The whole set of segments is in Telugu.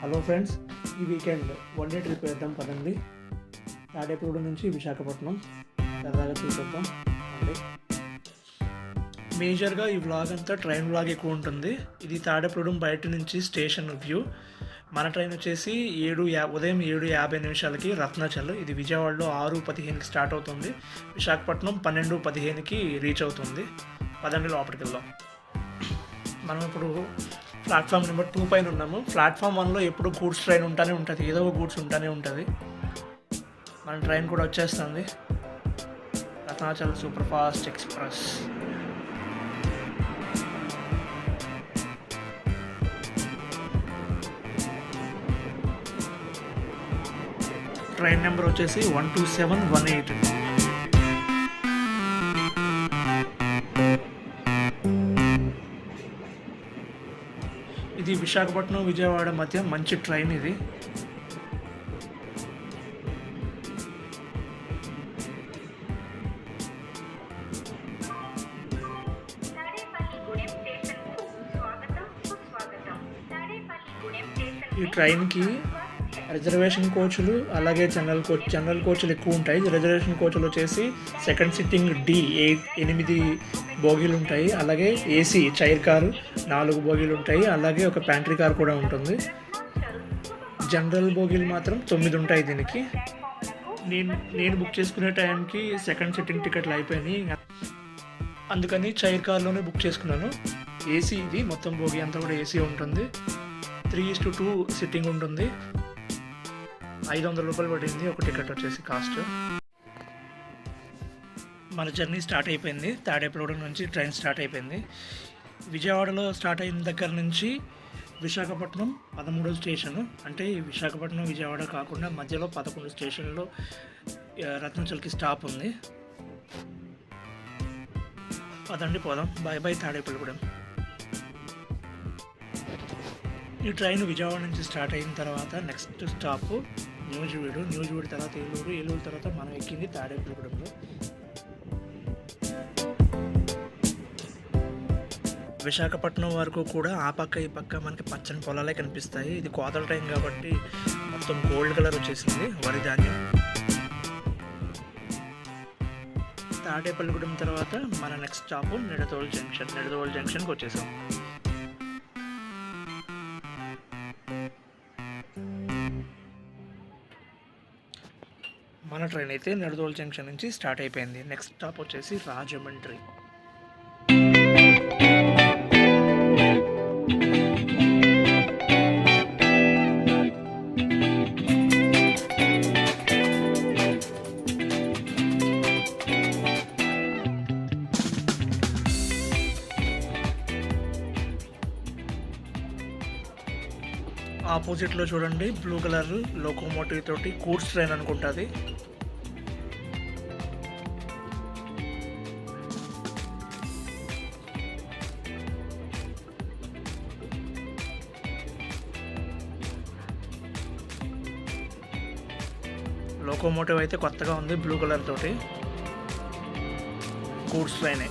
హలో ఫ్రెండ్స్ ఈ వీకెండ్ వన్ డే ట్రిప్ వేద్దాం పదండి. తాడేపూడి నుంచి విశాఖపట్నం. సరదాగా చూసేద్దాం. అండి మేజర్గా ఈ వ్లాగ్ అంతా ట్రైన్ వ్లాగ్ ఎక్కువ ఉంటుంది. ఇది తాడేపూడెం బయట నుంచి స్టేషన్ వ్యూ మన ట్రైన్ వచ్చేసి ఏడు యా ఉదయం ఏడు యాభై నిమిషాలకి రత్నాచల్. ఇది విజయవాడలో ఆరు పదిహేనుకి స్టార్ట్ అవుతుంది. విశాఖపట్నం పన్నెండు పదిహేనుకి రీచ్ అవుతుంది. పదండి లోపలికి వెళ్దాం. మనం ఇప్పుడు ప్లాట్ఫామ్ నెంబర్ టూ పైన ఉన్నాము. ప్లాట్ఫామ్ వన్లో ఎప్పుడు గూడ్స్ ట్రైన్ ఉంటానే ఉంటుంది. ఏదో ఒక గూడ్స్ ఉంటానే ఉంటుంది. మన ట్రైన్ కూడా వచ్చేస్తుంది. Ratnachal super fast express train number వచ్చేసి one two seven one eight ఇది విశాఖపట్నం విజయవాడ మధ్య మంచి ట్రైన్ ఇది. ఈ ట్రైన్కి రిజర్వేషన్ కోచ్లు అలాగే జనరల్ కోచ్ జనరల్ కోచ్లు ఎక్కువ ఉంటాయి రిజర్వేషన్ కోచ్లు వచ్చేసి సెకండ్ సిట్టింగ్ డి ఎయిట్ ఎనిమిది బోగీలు ఉంటాయి అలాగే ఏసీ చైర్ కారు నాలుగు బోగీలు ఉంటాయి. అలాగే ఒక ప్యాంట్రీ కార్ కూడా ఉంటుంది. జనరల్ బోగీలు మాత్రం తొమ్మిది ఉంటాయి దీనికి. నేను నేను బుక్ చేసుకునే టైంకి సెకండ్ సిట్టింగ్ టికెట్లు అయిపోయినాయి. అందుకని చైర్ కార్లోనే బుక్ చేసుకున్నాను. ఏసీ ఇది మొత్తం బోగి అంతా కూడా ఏసీ ఉంటుంది. Three is to two sitting ఉంటుంది. ఐదు వందల రూపాయలు పడింది ఒక టికెట్ వచ్చేసి కాస్ట్. మన జర్నీ స్టార్ట్ అయిపోయింది. తాడేపల్లిగూడెం నుంచి ట్రైన్ స్టార్ట్ అయిపోయింది. విజయవాడలో స్టార్ట్ అయిన దగ్గర నుంచి విశాఖపట్నం పదమూడో స్టేషన్ అంటే విశాఖపట్నం విజయవాడ కాకుండా మధ్యలో పదకొండు స్టేషన్లో రత్నచల్కి స్టాప్ ఉంది. పదండి పోదాం. Bye bye Tadepalligudem. ఈ ట్రైన్ విజయవాడ నుంచి స్టార్ట్ అయిన తర్వాత నెక్స్ట్ స్టాప్ న్యూజివీడు. న్యూజివీడు తర్వాత ఏలూరు ఏలూరు తర్వాత మనం ఎక్కింది తాడేపల్లిగూడెంలో. విశాఖపట్నం వరకు కూడా ఆ పక్క ఈ పక్క మనకి పచ్చని పొలాలే కనిపిస్తాయి. ఇది కోతల టైం కాబట్టి మొత్తం గోల్డ్ కలర్ వచ్చేసింది. వరి ధాన్యం. తాడేపల్లిగూడెం తర్వాత మన next stop Nidadol junction Nidadol జంక్షన్కి వచ్చేసాం. మన ట్రైన్ అయితే నిడదోల్ జంక్షన్ నుంచి స్టార్ట్ అయిపోయింది. నెక్స్ట్ స్టాప్ వచ్చేసి రాజమండ్రి. ఆపోజిట్లో చూడండి బ్లూ కలర్ లోకోమోటివ్ తోటి గూడ్స్ ట్రైన్ అనుకుంటుంది. లోకోమోటివ్ అయితే కొత్తగా ఉంది బ్లూ కలర్ తోటి. గూడ్స్ ట్రైనే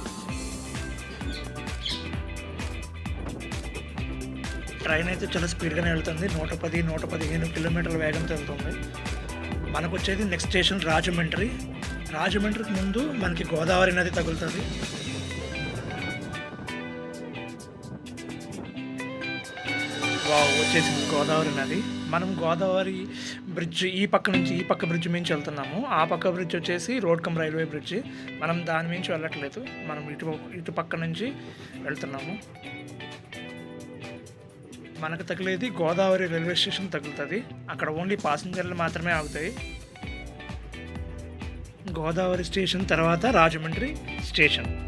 ట్రైన్ అయితే చాలా స్పీడ్గానే వెళ్తుంది. నూట పది నూట పదిహేను కిలోమీటర్ల వేగంతో వెళ్తుంది. మనకు వచ్చేది నెక్స్ట్ స్టేషన్ రాజమండ్రి. రాజమండ్రికి ముందు మనకి గోదావరి నది తగులుతుంది. వావ్ వచ్చేసింది గోదావరి నది. మనం గోదావరి బ్రిడ్జ్ ఈ పక్క నుంచి ఈ పక్క బ్రిడ్జ్ మించి వెళ్తున్నాము. ఆ పక్క బ్రిడ్జ్ వచ్చేసి రోడ్ కమ్ రైల్వే బ్రిడ్జ్. మనం దాని మించి వెళ్ళట్లేదు. మనం ఇటు ఇటు పక్క నుంచి వెళ్తున్నాము. మనకు తగిలేది గోదావరి రైల్వే స్టేషన్ తగులుతుంది. అక్కడ ఓన్లీ పాసింజర్లు మాత్రమే ఆగుతాయి. గోదావరి స్టేషన్ తర్వాత రాజమండ్రి స్టేషన్.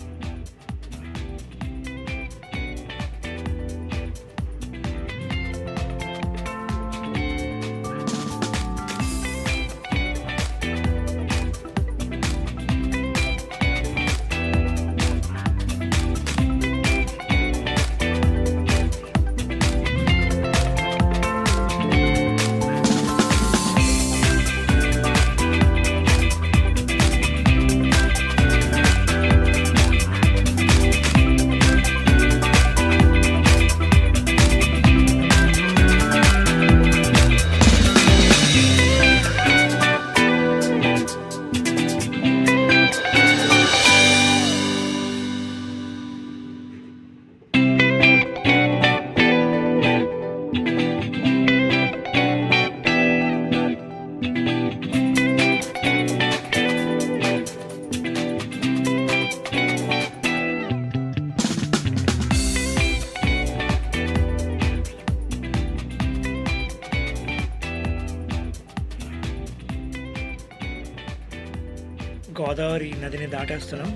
నదిని దాటేస్తున్నాం.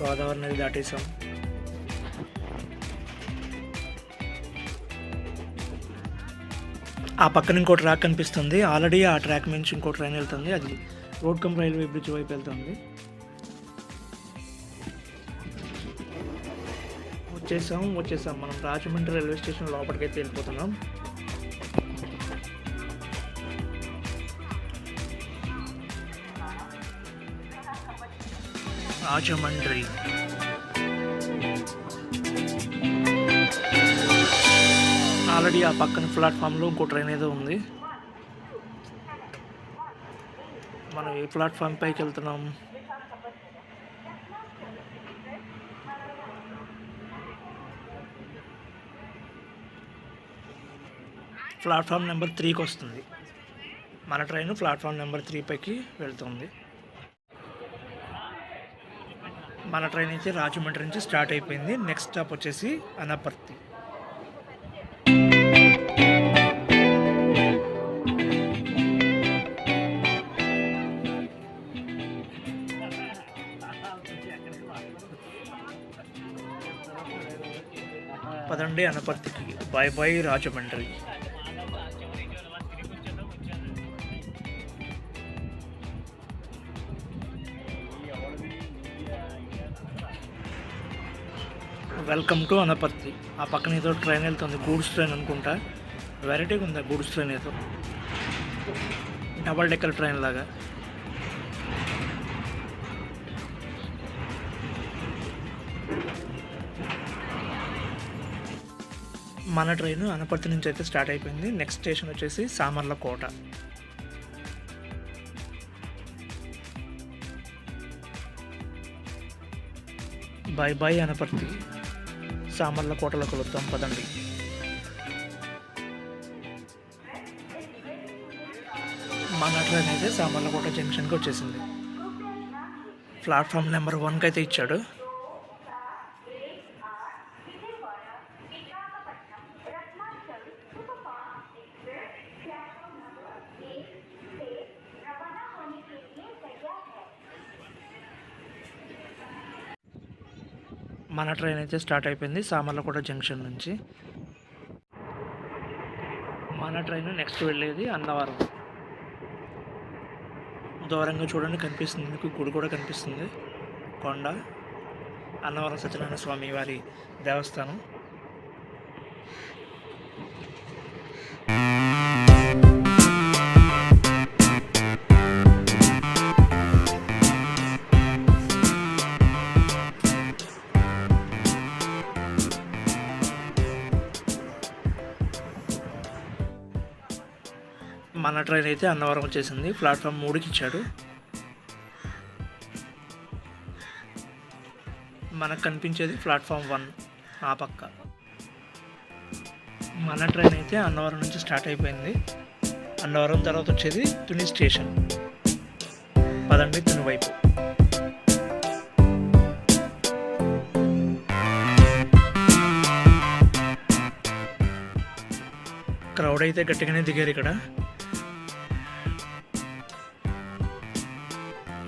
గోదావరి నది దాటేసాం ఆ పక్కన ఇంకో ట్రాక్ కనిపిస్తుంది. ఆల్రెడీ ఆ ట్రాక్ నుంచి ఇంకో ట్రైన్ వెళ్తుంది. అది రోడ్ కమ్ రైల్వే బ్రిడ్జ్ వైపు వెళ్తుంది. వచ్చేసాం వచ్చేసాం. మనం రాజమండ్రి రైల్వే స్టేషన్ లోపలికైతే వెళ్ళిపోతున్నాం. రాజమండ్రి. ఆల్రెడీ ఆ పక్కన ప్లాట్ఫామ్లో ఇంకో ట్రైన్ ఏదో ఉంది. మనం ఏ ప్లాట్ఫామ్ పైకి వెళ్తున్నాం? ప్లాట్ఫామ్ నెంబర్ త్రీకి వస్తుంది. మన ట్రైన్ ప్లాట్ఫామ్ నెంబర్ త్రీ పైకి వెళ్తుంది. మన ట్రైన్ నుంచి రాజమండ్రి నుంచి స్టార్ట్ అయిపోయింది. నెక్స్ట్ స్టాప్ వచ్చేసి అనపర్తి. పదండి అనపర్తికి. Bye bye Rajahmundry. Welcome to Anaparthi. ఆ పక్కన ఏదో ట్రైన్ వెళ్తుంది గూడ్స్ ట్రైన్ అనుకుంటా. వెరైటీగా ఉంది గూడ్స్ ట్రైన్ ఏదో? డబల్ డెక్కర్ ట్రైన్ లాగా. మన ట్రైన్ అనపర్తి నుంచి అయితే స్టార్ట్ అయిపోయింది. నెక్స్ట్ స్టేషన్ వచ్చేసి సామర్ల కోట. Bye bye Anaparthi. సామర్ల కోటలో కలుద్దాం పదండి. మన ట్రైన్ అయితే సామర్లకోట జంక్షన్కి వచ్చేసింది. ప్లాట్ఫామ్ నెంబర్ వన్కి అయితే ఇచ్చాడు. మన ట్రైన్ అయితే స్టార్ట్ అయిపోయింది సామర్లకోట జంక్షన్ నుంచి. మన ట్రైన్ నెక్స్ట్ వెళ్ళేది అన్నవరం. దూరంగా చూడండి కనిపిస్తుంది. మీకు గుడి కూడా కనిపిస్తుంది. కొండ. అన్నవరం సత్యనారాయణ స్వామి వారి దేవస్థానం. మన ట్రైన్ అయితే అన్నవరం వచ్చేసింది. ప్లాట్ఫామ్ మూడుకి ఇచ్చాడు. మనకు కనిపించేది ప్లాట్ఫామ్ వన్ ఆ పక్క. మన ట్రైన్ అయితే అన్నవరం నుంచి స్టార్ట్ అయిపోయింది. అన్నవరం తర్వాత వచ్చేది తుని స్టేషన్ పదండి తుని వైపు. క్రౌడ్ అయితే గట్టిగానే దిగారు ఇక్కడ.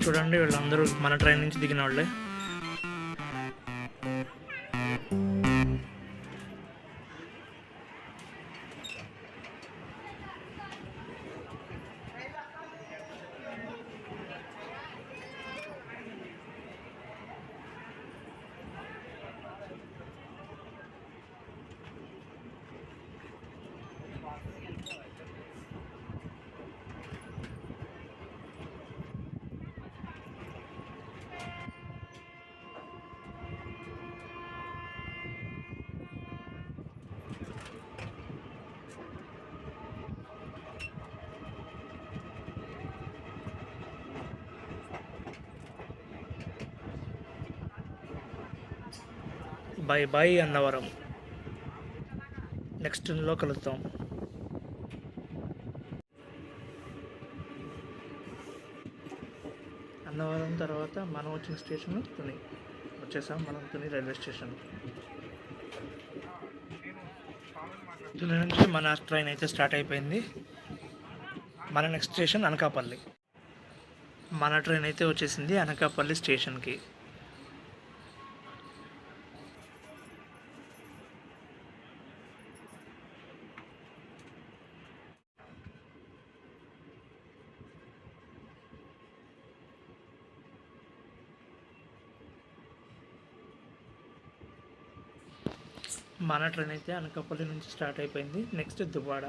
చూడండి వీళ్ళందరూ మన ట్రైన్ నుంచి దిగిన వాళ్ళే. బాయ్ బాయ్ అన్నవరం నెక్స్ట్లో కలుద్దాం. అన్నవరం తర్వాత మనం వచ్చిన స్టేషన్ తుని వచ్చేసాం మనం తుని రైల్వే స్టేషన్. తుని నుంచి మన ట్రైన్ అయితే స్టార్ట్ అయిపోయింది. మన నెక్స్ట్ స్టేషన్ అనకాపల్లి. మన ట్రైన్ అయితే వచ్చేసింది అనకాపల్లి స్టేషన్కి మన ట్రైన్ అయితే అనకాపల్లి నుంచి స్టార్ట్ అయిపోయింది. Next Duvvada.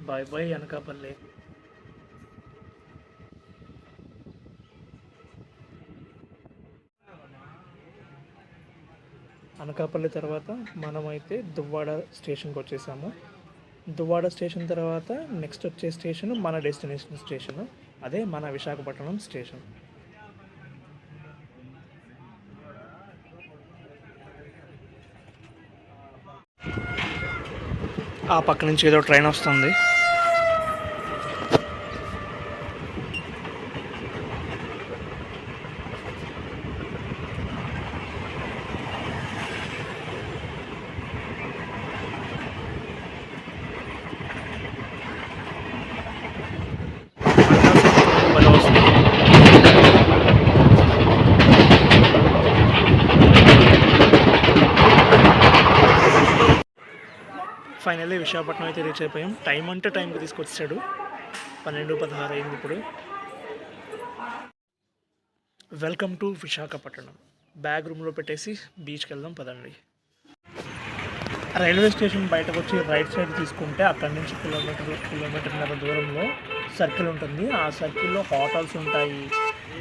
Bye bye Anakapalli. Anakapalli తర్వాత మనమైతే దువ్వాడ స్టేషన్కి వచ్చేసాము. దువ్వాడ స్టేషన్ తర్వాత నెక్స్ట్ వచ్చే స్టేషన్ మన డెస్టినేషన్ స్టేషన్ అదే మన విశాఖపట్నం స్టేషన్. ఆ పక్క నుంచి ఏదో ట్రైన్ వస్తుంది భలే వస్తుంది. ఫైనల్లీ విశాఖపట్నం అయితే రీచ్ అయిపోయాం. టైం అంటే టైంకి తీసుకొచ్చాడు. పన్నెండు పదహారు అయింది ఇప్పుడు. Welcome to Visakhapatnam. బ్యాగ్ రూమ్లో పెట్టేసి బీచ్కి వెళ్దాం పదండి. రైల్వే స్టేషన్ బయటకు వచ్చి రైట్ సైడ్ తీసుకుంటే అక్కడి నుంచి కిలోమీటర్ కిలోమీటర్న్నర దూరంలో సర్కిల్ ఉంటుంది. ఆ సర్కిల్లో హోటల్స్ ఉంటాయి.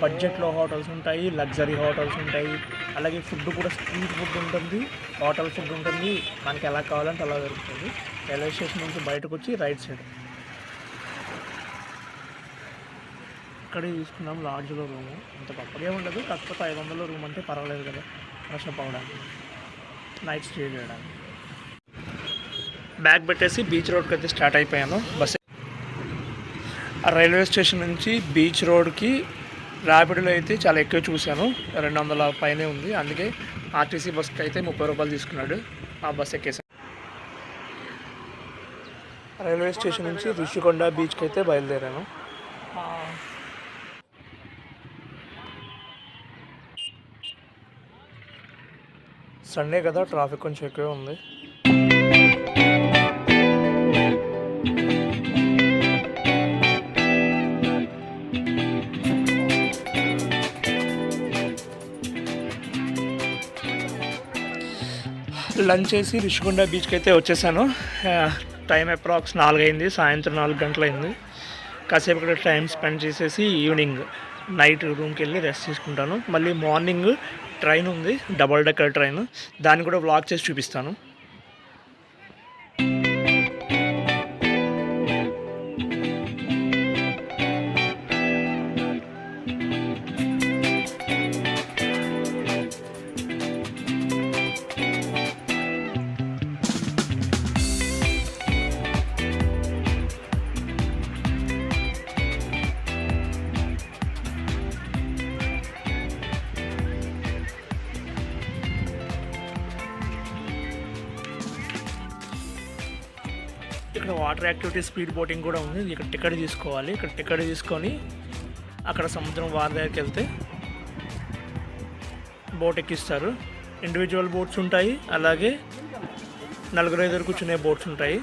బడ్జెట్లో హోటల్స్ ఉంటాయి లగ్జరీ హోటల్స్ ఉంటాయి. అలాగే ఫుడ్ కూడా స్ట్రీట్ ఫుడ్ ఉంటుంది హోటల్ ఫుడ్ ఉంటుంది. మనకి ఎలా కావాలంటే అలా దొరుకుతుంది. రైల్వే స్టేషన్ నుంచి బయటకు వచ్చి రైట్ సైడ్. ఇక్కడే తీసుకున్నాం లాడ్జ్లో రూము. అంత గొప్పగా ఉండదు కాకపోతే ఐదు వందల రూమ్ అంటే పర్వాలేదు కదా ఫ్రెష్ అప్ అవ్వడానికి. నైట్ స్టే చేయడానికి. బ్యాగ్ పెట్టేసి బీచ్ రోడ్కి అయితే స్టార్ట్ అయిపోయాను. బస్ ఆ రైల్వే స్టేషన్ నుంచి బీచ్ రోడ్కి ర్యాపిడ్లో అయితే చాలా ఎక్కువ చూశాను. రెండు వందల పైనే ఉంది. అందుకే ఆర్టీసీ బస్కి అయితే ముప్పై రూపాయలు తీసుకున్నాడు. ఆ బస్ ఎక్కేసాను రైల్వే స్టేషన్ నుంచి రుషికొండ బీచ్కి అయితే బయలుదేరాను. సండే కదా ట్రాఫిక్ కొంచెం ఎక్కువే ఉంది. లంచ్ చేసి రిషికొండ బీచ్కి అయితే వచ్చేసాను. టైం అప్రాక్స్ నాలుగైంది సాయంత్రం నాలుగు గంటలైంది. కాసేపు ఇక్కడ టైం స్పెండ్ చేసేసి ఈవినింగ్ నైట్ రూమ్కి వెళ్ళి రెస్ట్ తీసుకుంటాను. మళ్ళీ మార్నింగ్ ట్రైన్ ఉంది డబల్ డెక్కర్ ట్రైన్. దాన్ని కూడా వ్లాగ్ చేసి చూపిస్తాను. వాటర్ యాక్టివిటీ స్పీడ్ బోటింగ్ కూడా ఉంది. ఇక్కడ టికెట్ తీసుకోవాలి. ఇక్కడ టికెట్ తీసుకొని అక్కడ సముద్రం వారి దగ్గరికి వెళ్తే బోట్ ఎక్కిస్తారు. ఇండివిజువల్ బోట్స్ ఉంటాయి. అలాగే నలుగురు ఐదుగురు కూర్చునే బోట్స్ ఉంటాయి.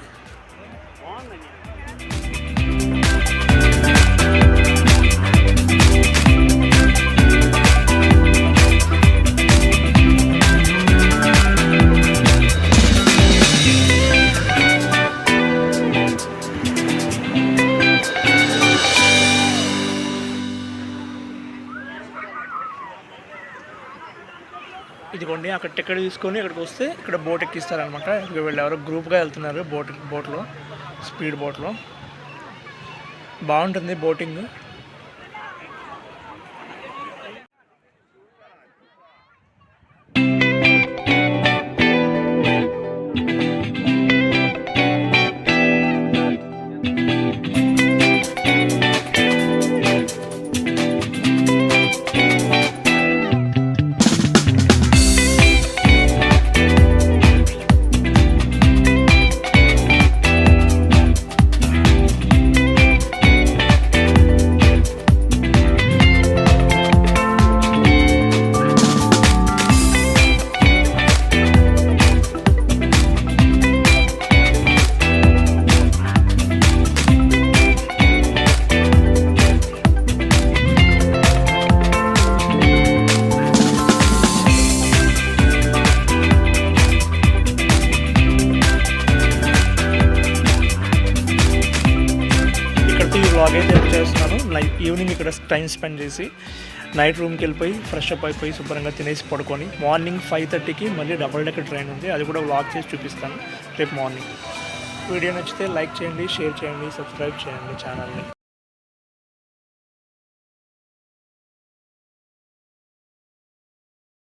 ఇదిగోండి అక్కడ టికెట్ తీసుకొని ఇక్కడికి వస్తే ఇక్కడ బోట్ ఎక్కిస్తారనమాట. ఇక్కడ వీళ్ళు ఎవరో గ్రూప్గా వెళ్తున్నారు బోట్ బోట్లో స్పీడ్ బోట్లో. బాగుంటుంది బోటింగ్. ఈవినింగ్ ఇక్కడ టైం స్పెండ్ చేసి నైట్ రూమ్కి వెళ్ళిపోయి ఫ్రెష్ అప్ అయిపోయి శుభ్రంగా తినేసి పడుకొని మార్నింగ్ ఫైవ్ థర్టీకి మళ్ళీ డబుల్ డెక్కర్ ట్రైన్ ఉంది. అది కూడా వ్లాగ్ చేసి చూపిస్తాను రేపు మార్నింగ్. వీడియో నచ్చితే లైక్ చేయండి షేర్ చేయండి సబ్స్క్రైబ్ చేయండి ఛానల్ని.